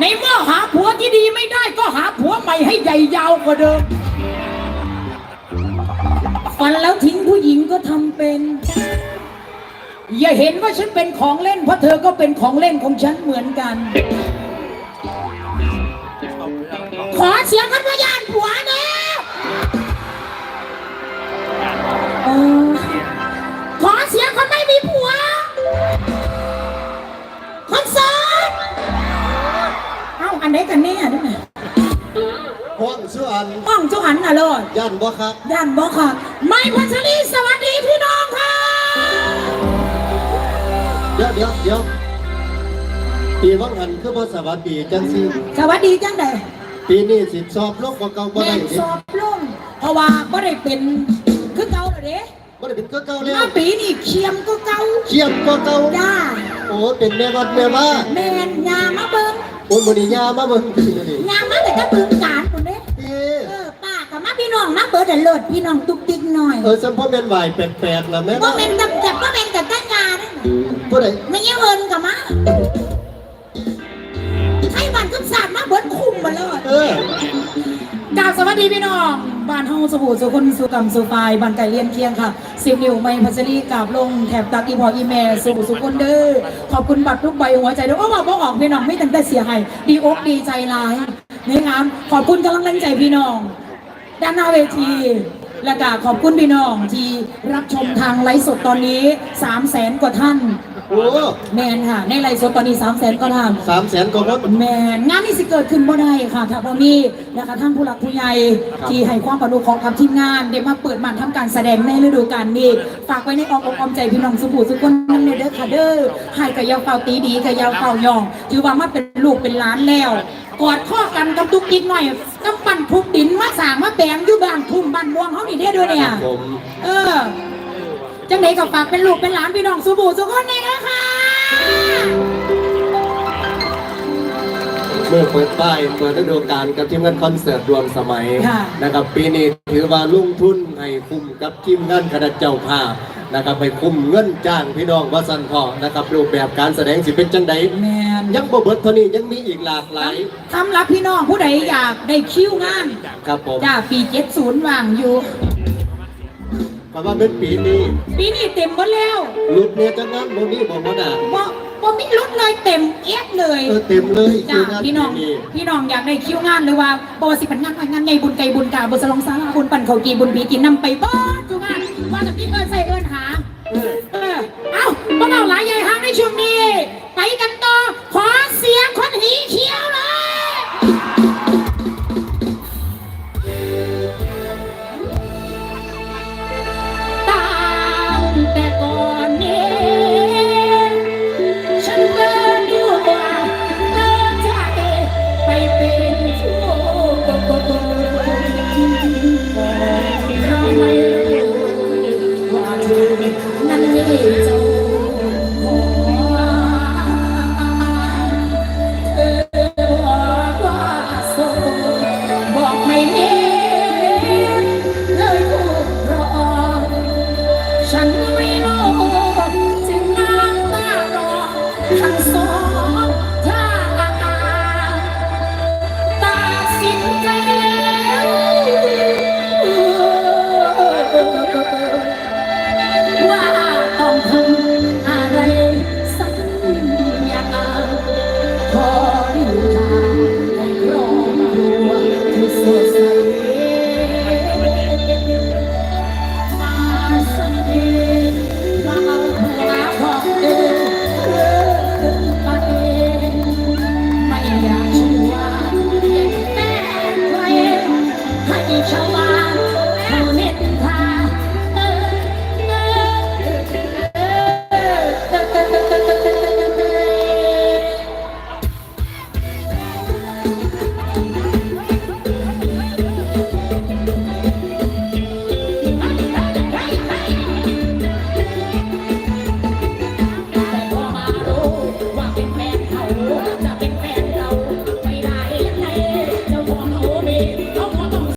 ในเมื่อหาผัวที่ดีไม่ได้ก็หาผัวใหม่ให้ใหญ่ยาวกว่าเดิมฟันแล้วทิ้งผู้หญิงก็ทำเป็น อย่าเห็นว่าฉันเป็นของเล่น เพราะเธอก็เป็นของเล่นของฉันเหมือนกัน ขอเสียงกันว่ายานผัวนะขอเสียงคนไม่มีผัว ไหนกันแน่ด้วยนะห้องส่วนป้องเจ้าหันน่ะเลยย่านบ่ครับด้านบอกค่ะ ไม่พัชรีสวัสดีพี่น้องค่ะ เดี๋ยวเดี๋ยวเดี๋ยวปีว่างหันคือบ่สวัสดีจังสิสวัสดีจังใดปีนี้สิสอบลงกว่าเก่าบ่ได้นดิสอบลงเพราะว่าบ่ได้เป็นคือเก่าเลยเด้บ่ได้เป็นก็เก่าแล้วปีนี่เคียมก็เก่าเขียมก็เก่าจ้าโอ้เป็นแม่วัดแม่ว่าแม่นยามาเบิ่ง อ้ยมื้อนี้ยามาเบิ่งสิเดี๋ยวนี้ยามาแต่กระบึงการคนเด้เอ้เออป้ากับมาพี่น้องมาเบิดเดเลิศพี่น้องตุกติ๊กหน่อยเออสัมพ่อแม่นไหวแปลกๆล่ะแม่บ่แม่นกับแต่บ่แม่นกับตั้งงานนั่นน่ะผู้ใดไม่เงี้ยเอินกับมาให้มันกับสาดมาเบิดคุมมาเลยเออกราบสวัสดีพี่น้อง บ้านเฮาสบู่สุคนสุกรรมสุฟายบ้านไก่เลียนเคียงค่ะสิบนิ้วไม่พัชรีกราบลงแถบตักอีพออีแม่สบู่สุคนเด้อขอบคุณบัตรทุกใบหัวใจด้อโอ้บอกบอกออกพี่น้องไม่ตั้งแต่เสียหายดีอกดีใจร้ายนี่งามขอบคุณกำลังแรงใจพี่น้อง ด้านหน้าเวทีและก็ขอบคุณพี่น้องที่รับชมทางไลฟ์สดตอนนี้3 0 0แสนกว่าท่าน โอ้แมนค่ะ ในไลฟ์สดตอนนี้3 0 0แสนกว่าท่าน300,000กว่าคน แมนงานนี้สิเกิดขึ้นบ่ได้ค่ะถ้าบ่มีนะคะท่านผู้หลักผู้ใหญ่ครับ ที่ให้ความปนุเคราะห์กับทีมงานได้มาเปิดมันทำการแสดงในฤดูกาลนี้ฝากไว้ในอ้อมอกอ้อมใจพี่น้องสุภูสุคนนั่นเลยเด้อค่ะเด้อให้กับยาวเฝ้าตีดีกับยาวเฝ้ายอง ถือว่ามาเป็นลูกเป็นหลานแล้วกอดข้อกันกับทุกกิ๊กหน่อยกำปั้นทุบดินมาสร้างมาแปลงอยู่บ้านทุ่มบ้านม่วงเฮานี่เด้อด้วยเนี่ย ผม เออ จังไหนก็ฝากเป็นลูกเป็นหลานพี่น้องสุบูสุคนเนี่ยนะคะเมื่อเปิดป้ายเปิดฤดูกาลกับทีมงานคอนเสิร์ตรวมสมัยค่ะ นะครับปีนี้ถือว่าลุ่งทุนให้คุ้มกับทีมงานคณะเจ้าภาพนะครับไปคุ้มเงินจ้างพี่น้องว่าสันพอนะครับรูปแบบการแสดงสิเป็นจังใดแมนยังบ่เบิดเท่านี้ยังมีอีกหลากหลายทำรับพี่น้องผู้ใดอยากได้คิวงาน ครับผม จ้าปีเจ็ดศูนย์ว่างอยู่ เพราะว่าเป็นปีนี้ปีนี้เต็มหมดแล้วลุดเนี่ยจังนั้นโมนี่บอกว่าด่าบ่บ่มีลดเลยเต็มเอฟเลยเออเต็มเลยจ้าคืงานพี่น้องปีนี้พี่น้องอยากได้คิวงานหรือว่าบ่ว่าสิเป็นงานงานใหญ่บุญไก่บุญกาบุญสลองสาราบุญปั่นเขาวกีบุญผีกินนำไปเบ้ทุกงานว่าแต่พี่เอิญใส่เอิญ นั้